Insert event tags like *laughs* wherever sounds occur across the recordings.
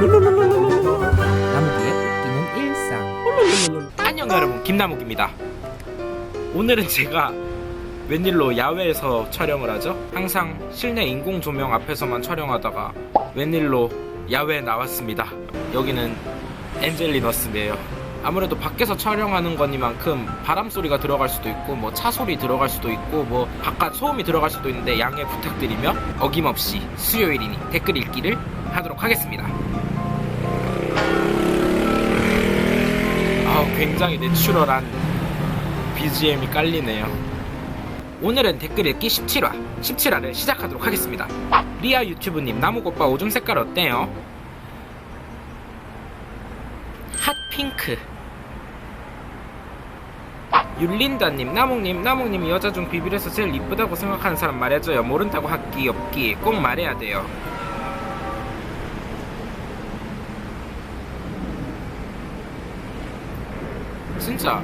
나무기의 웃기는 일상. 안녕 여러분. 김나묵입니다. 오늘은 제가 웬일로 야외에서 촬영을 하죠? 항상 실내 인공 조명 앞에서만 촬영하다가 웬일로 야외에 나왔습니다. 여기는 엔젤리너스인데요. 아무래도 밖에서 촬영하는 거니만큼 바람 소리가 들어갈 수도 있고 뭐 차 소리 들어갈 수도 있고 뭐 바깥 소음이 들어갈 수도 있는데 양해 부탁드리며 어김없이 수요일이니 댓글 읽기를 하도록 하겠습니다 굉장히 내추럴한 BGM이 깔리네요. 오늘은 댓글 읽기 17화, 17화를 시작하도록 하겠습니다. 리아 유튜브님, 나무오빠 오줌 색깔 어때요? 핫핑크. 율린다님, 나목님, 나목님 여자 중 비빌에서 제일 이쁘다고 생각하는 사람 말해줘요. 모른다고 하기 없기 꼭 말해야 돼요. 진짜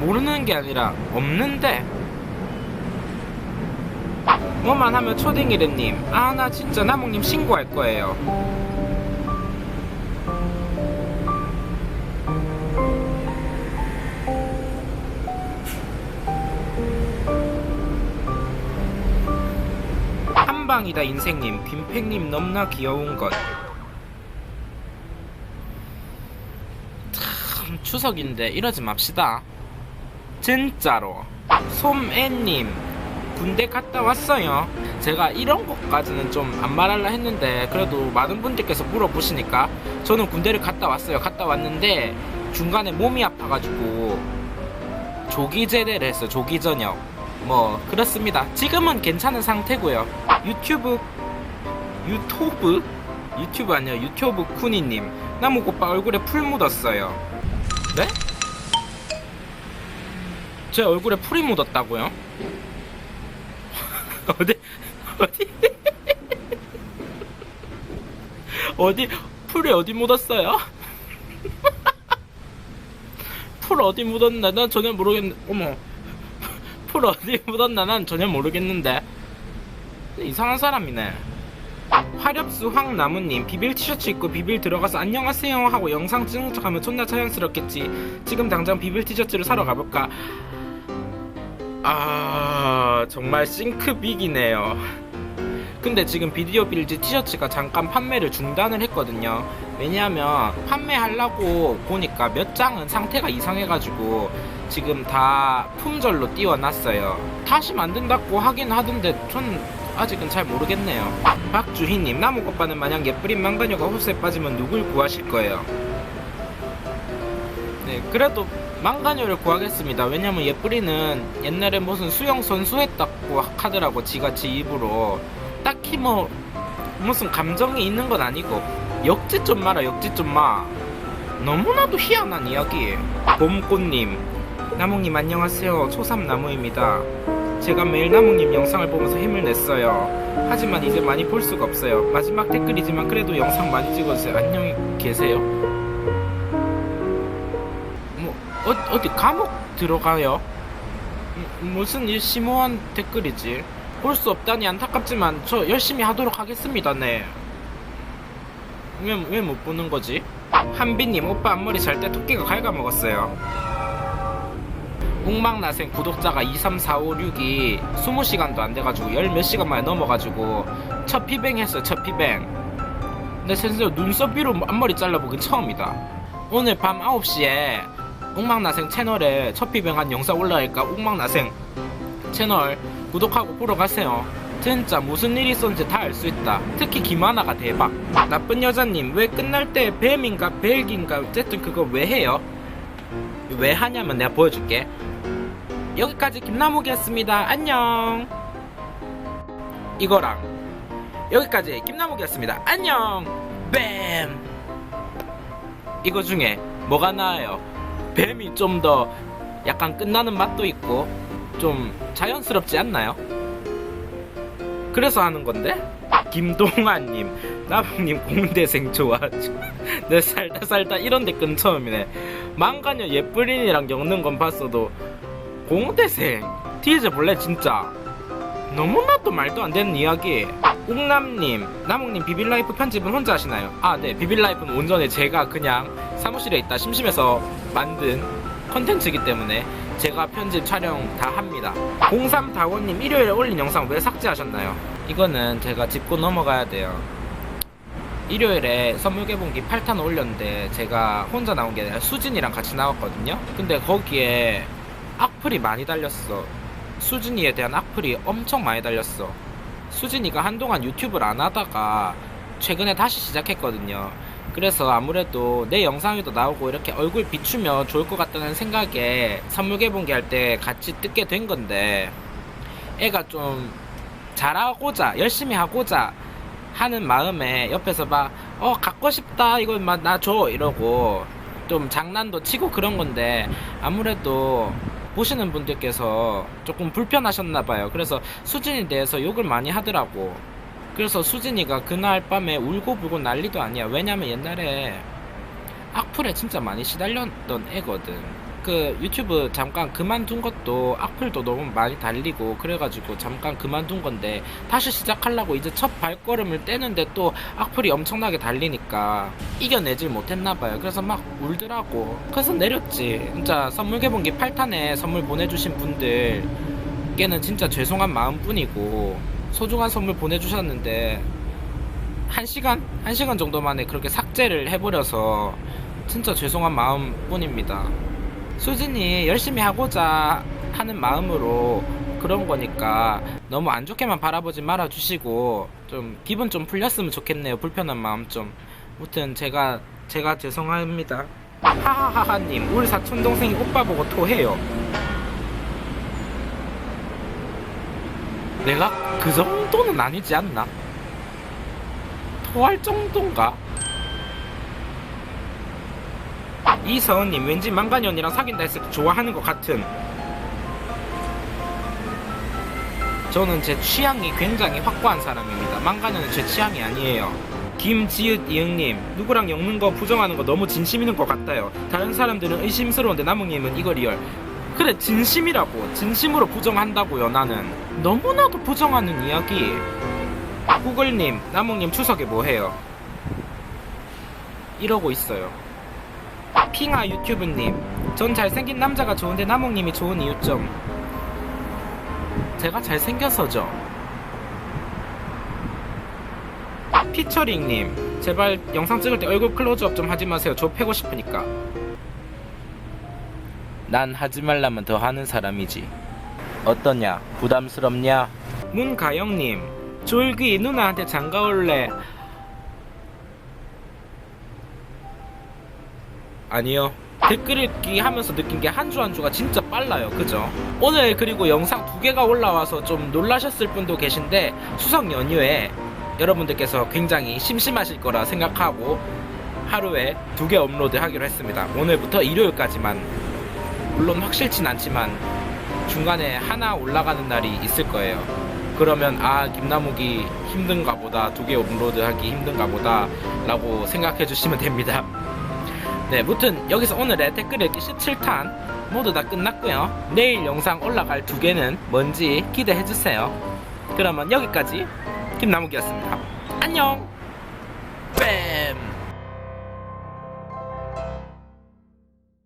모르는 게 아니라 없는데? 뭐만 하면 초딩이래님. 아 나 진짜 나목님 신고할 거예요. 한방이다 인생님. 빈팽님 넘나 귀여운 것 추석인데 이러지 맙시다. 진짜로. 솜애님 군대 갔다 왔어요. 제가 이런 것까지는 좀 안 말하려 했는데 그래도 많은 분들께서 물어보시니까 저는 군대를 갔다 왔어요. 갔다 왔는데 중간에 몸이 아파가지고 조기 제대를 했어요. 조기 전역. 뭐 그렇습니다. 지금은 괜찮은 상태고요. 유튜브 유튜브 유튜브 아니야 유튜브 쿠니님 나무오빠 얼굴에 풀 묻었어요. 네? 제 얼굴에 풀이 묻었다고요? *laughs* 어디 어디? *laughs* 어디 풀이 어디 묻었어요? *laughs* 풀 어디 묻었나? 난 전혀 모르겠는 어머. 풀 어디 묻었나? 난 전혀 모르겠는데. 이상한 사람이네 화렵수 황나무님 비빌 티셔츠 입고 비빌 들어가서 안녕하세요 하고 영상 찍는 척하면 존나 자연스럽겠지. 지금 당장 비빌 티셔츠를 사러 가볼까? 아 정말 싱크빅이네요. 근데 지금 비디오 빌즈 티셔츠가 잠깐 판매를 중단을 했거든요. 왜냐하면 판매하려고 보니까 몇 장은 상태가 이상해가지고 지금 다 품절로 띄워놨어요. 다시 만든다고 하긴 하던데 전 아직은 잘 모르겠네요. 박주희님 나무오빠는 만약 예쁘린 망가녀가 호수에 빠지면 누굴 구하실 거예요? 네 그래도 망가녀를 구하겠습니다. 왜냐면 예쁘리는 옛날에 무슨 수영 선수 했다고 하더라고 지가 지 입으로. 딱히 뭐 무슨 감정이 있는 건 아니고. 역지 좀 마라 역지 좀 마. 너무나도 희한한 이야기 봄꽃님 나무님 안녕하세요. 초삼 나무입니다 제가 매일 나무님 영상을 보면서 힘을 냈어요. 하지만 이제 많이 볼 수가 없어요. 마지막 댓글이지만 그래도 영상 많이 찍어주세요. 안녕히 계세요. 뭐 어, 어디 감옥 들어가요? 음, 무슨 이 심오한 댓글이지? 볼 수 없다니 안타깝지만 저 열심히 하도록 하겠습니다 네. 왜 왜 못 보는 거지? 한비님 오빠 앞머리 잘 때 토끼가 갉아먹었어요 웅망나생 구독자가 23456이 20시간도 안 돼가지고 열 몇 시간 만에 넘어가지고 첫 피뱅 했어요 첫 피뱅. 근데 진짜 눈썹 위로 앞머리 잘라보긴 처음이다. 오늘 밤 9시에 웅망나생 채널에 첫 피뱅한 영상 올라가니까? 웅망나생 채널 구독하고 보러 가세요. 진짜 무슨 일이 있었는지 다 알 수 있다. 특히 김하나가 대박. 나쁜 여자님 왜 끝날 때 뱀인가 벨기인가? 어쨌든 그거 왜 해요? 왜 하냐면 내가 보여줄게 여기까지 김나무기였습니다 안녕 이거랑 여기까지 김나무기였습니다 안녕 뱀 이거 중에 뭐가 나아요 뱀이 좀 더 약간 끝나는 맛도 있고 좀 자연스럽지 않나요? 그래서 하는 건데? 김동환님, 나방님 공대생 좋아하죠. 내 *laughs* 살다 살다 이런 댓글은 처음이네. 망가녀 예쁘린이랑 엮는 건 봤어도 공대생 티즈 볼래 진짜 너무나도 말도 안 되는 이야기. 옥남님, 나몽님 비빌라이프 편집은 혼자 하시나요? 아, 네. 비빌라이프는 온전히 제가 그냥 사무실에 있다 심심해서 만든 컨텐츠이기 때문에 제가 편집 촬영 다 합니다. 03다원님 일요일에 올린 영상 왜 삭제하셨나요? 이거는 제가 짚고 넘어가야 돼요. 일요일에 선물 개봉기 8탄 올렸는데 제가 혼자 나온 게 아니라 수진이랑 같이 나왔거든요. 근데 거기에 악플이 많이 달렸어. 수진이에 대한 악플이 엄청 많이 달렸어. 수진이가 한동안 유튜브를 안 하다가 최근에 다시 시작했거든요. 그래서 아무래도 내 영상에도 나오고 이렇게 얼굴 비추면 좋을 것 같다는 생각에 선물 개봉기 할 때 같이 듣게 된 건데 애가 좀 잘하고자 열심히 하고자 하는 마음에 옆에서 막 어 갖고 싶다 이거 막나 줘 이러고 좀 장난도 치고 그런 건데 아무래도 보시는 분들께서 조금 불편하셨나 봐요. 그래서 수진에 대해서 욕을 많이 하더라고. 그래서 수진이가 그날 밤에 울고불고 난리도 아니야. 왜냐면 옛날에 악플에 진짜 많이 시달렸던 애거든. 그 유튜브 잠깐 그만둔 것도 악플도 너무 많이 달리고 그래가지고 잠깐 그만둔 건데 다시 시작하려고 이제 첫 발걸음을 떼는데 또 악플이 엄청나게 달리니까 이겨내질 못했나봐요. 그래서 막 울더라고. 그래서 내렸지. 진짜 선물 개봉기 8탄에 선물 보내주신 분들께는 진짜 죄송한 마음뿐이고 소중한 선물 보내주셨는데 한 시간 한 시간 정도 만에 그렇게 삭제를 해버려서 진짜 죄송한 마음뿐입니다. 수진이 열심히 하고자 하는 마음으로 그런 거니까 너무 안 좋게만 바라보지 말아 주시고 좀 기분 좀 풀렸으면 좋겠네요. 불편한 마음 좀. 아무튼 제가 제가 죄송합니다. 하하하하님 우리 사촌 동생이 오빠 보고 토해요. 내가 그 정도는 아니지 않나? 토할 정도인가? 이서은님 왠지 망간이 언니랑 사귄다 했을 때 좋아하는 것 같은. 저는 제 취향이 굉장히 확고한 사람입니다. 망간이는 제 취향이 아니에요. 김지읒 이응님 누구랑 엮는 거 부정하는 거 너무 진심 있는 것 같아요. 다른 사람들은 의심스러운데 나무님은 이거 리얼 그래 진심이라고. 진심으로 부정한다고요 나는. 너무나도 부정하는 이야기. 구글님 나무님 추석에 뭐해요? 이러고 있어요 핑아 유튜브님. 전 잘생긴 남자가 좋은데 나몽님이 좋은 이유 좀 제가 잘생겨서죠. 피처링님 제발 영상 찍을 때 얼굴 클로즈업 좀 하지 마세요. 저 패고 싶으니까. 난 하지 말라면 더 하는 사람이지. 어떠냐? 부담스럽냐? 문가영님 졸기 누나한테 장가올래 아니요. 댓글 읽기 하면서 느낀 게 한 주 한 주가 진짜 빨라요. 그죠? 오늘 그리고 영상 두 개가 올라와서 좀 놀라셨을 분도 계신데 추석 연휴에 여러분들께서 굉장히 심심하실 거라 생각하고 하루에 두 개 업로드 하기로 했습니다. 오늘부터 일요일까지만 물론 확실진 않지만 중간에 하나 올라가는 날이 있을 거예요. 그러면 아 김나무기 힘든가 보다 두 개 업로드 하기 힘든가 보다 라고 생각해 주시면 됩니다. 네, 무튼 여기서 오늘의 댓글 읽기 17탄 모두 다 끝났고요. 내일 영상 올라갈 두 개는 뭔지 기대해 주세요. 그러면 여기까지 김나무기였습니다. 안녕. 뺨.